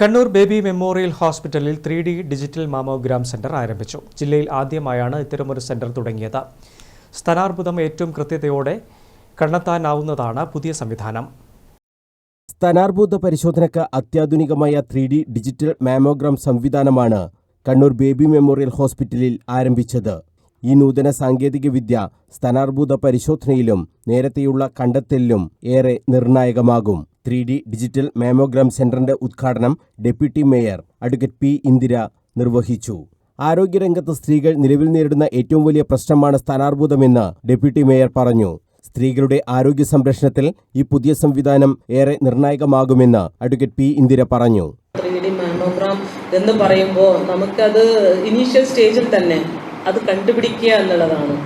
Kannur baby memorial ഹോസ്പിറ്റലിൽ three D digital mammogram centre ആരംഭിച്ചു. ജില്ലയിൽ ആദ്യമായാണ് ഇത്തരമൊരു സെന്റർ തുടങ്ങിയത്. സ്ഥാനാർബുദം ഏറ്റവും കൃത്യതയോടെ കണ്ടെത്താനാവുന്നതാണ് പുതിയ സംവിധാനം. സ്ഥാനാർബുദ പരിശോധനയ്ക്ക് അത്യാധുനികമായ ത്രീ ഡി ഡിജിറ്റൽ മാമോഗ്രാം സംവിധാനമാണ് കണ്ണൂർ ബേബി മെമ്മോറിയൽ ഹോസ്പിറ്റലിൽ ആരംഭിച്ചത്. ഈ നൂതന സാങ്കേതികവിദ്യ സ്ഥാനാർബുദ പരിശോധനയിലും നേരത്തെയുള്ള കണ്ടെത്തലിലും ഏറെ നിർണായകമാകും. ത്രീ ഡി ഡിജിറ്റൽ മാമോഗ്രാം സെന്ററിന്റെ ഉദ്ഘാടനം deputy mayor advocate P Indira നിർവഹിച്ചു. ആരോഗ്യരംഗത്ത് സ്ത്രീകൾ നിലവിൽ നേരിടുന്ന ഏറ്റവും വലിയ പ്രശ്നമാണ് സ്ഥാനാർബുദമെന്ന് ഡെപ്യൂട്ടി മേയർ പറഞ്ഞു. സ്ത്രീകളുടെ ആരോഗ്യ സംരക്ഷണത്തിൽ ഈ പുതിയ സംവിധാനം ഏറെ നിർണായകമാകുമെന്ന് അഡ്വക്കേറ്റ് പി ഇന്ദിര പറഞ്ഞു. എന്ന് പറയുമ്പോൾ നമുക്കത് ഇനീഷ്യൽ സ്റ്റേജിൽ തന്നെ അത് കണ്ടുപിടിക്കുക എന്നുള്ളതാണ്.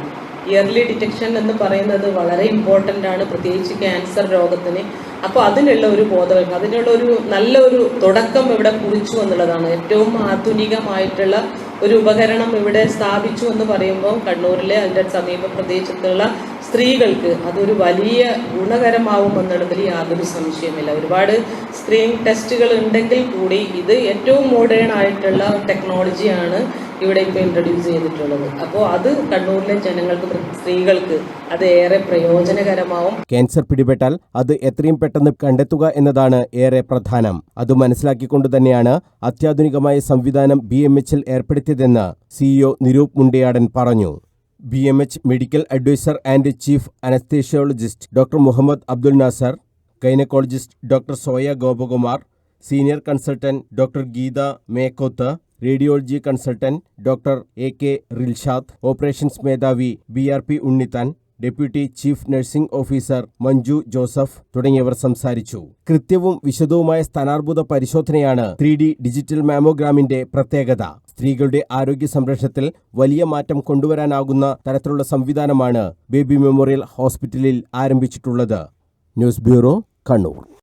ഇയർലി ഡിറ്റക്ഷൻ എന്ന് പറയുന്നത് വളരെ ഇമ്പോർട്ടന്റ് ആണ്. പ്രത്യേകിച്ച് ക്യാൻസർ രോഗത്തിന്. അപ്പോൾ അതിനുള്ള ഒരു ബോധവൽക്കരണം അതിനുള്ള ഒരു നല്ല ഒരു തുടക്കം ഇവിടെ കുറിച്ചു എന്നുള്ളതാണ്. ഏറ്റവും ആധുനികമായിട്ടുള്ള ഒരു ഉപകരണം ഇവിടെ സ്ഥാപിച്ചു എന്ന് പറയുമ്പോൾ കണ്ണൂരിലെ അതിന്റെ സമീപ പ്രദേശത്തുള്ള സ്ത്രീകൾക്ക് അതൊരു വലിയ ഗുണകരമാവുമെന്നുള്ളതിൽ യാതൊരു സംശയമില്ല ഒരുപാട് സ്ക്രീൻ ടെസ്റ്റുകൾ ഉണ്ടെങ്കിൽ കൂടി ഇത് ഏറ്റവും മോഡേൺ ആയിട്ടുള്ള ടെക്നോളജിയാണ് ഇവിടെ ഇപ്പോൾ ഇൻട്രൊഡ്യൂസ് ചെയ്തിട്ടുള്ളത്. അപ്പോൾ അത് കണ്ണൂരിലെ ജനങ്ങൾക്ക് സ്ത്രീകൾക്ക് അത് ഏറെ പ്രയോജനകരമാവും. ക്യാൻസർ പിടിപെട്ടാൽ അത് എത്രയും പെട്ടെന്ന് കണ്ടെത്തുക എന്നതാണ് ഏറെ പ്രധാനം. അത് മനസ്സിലാക്കിക്കൊണ്ട് തന്നെയാണ് അത്യാധുനികമായ സംവിധാനം ബി എം എച്ചിൽ ഏർപ്പെടുത്തിയതെന്ന് സിഇഒ നിരൂപ് മുണ്ടിയാടൻ പറഞ്ഞു. B M H medical advisor and chief anaesthesiologist doctor Muhammad Abdul Nasar gynaecologist doctor Soya Gopakumar senior consultant doctor Geetha Makkoth radiology consultant doctor A K Rilshad operations മേധാവി B R P Unnithan deputy chief nursing officer Manju Joseph തുടങ്ങിയവർ സംസാരിച്ചു. കൃത്യവും വിശദവുമായ സ്ഥാനാർബുദ പരിശോധനയാണ് three digital മാമോഗ്രാമിന്റെ പ്രത്യേകത. സ്ത്രീകളുടെ ആരോഗ്യ സംരക്ഷണത്തിൽ വലിയ മാറ്റം കൊണ്ടുവരാനാകുന്ന തരത്തിലുള്ള സംവിധാനമാണ് ബേബി മെമ്മോറിയൽ ഹോസ്പിറ്റലിൽ ആരംഭിച്ചിട്ടുള്ളത്. News bureau Kannur.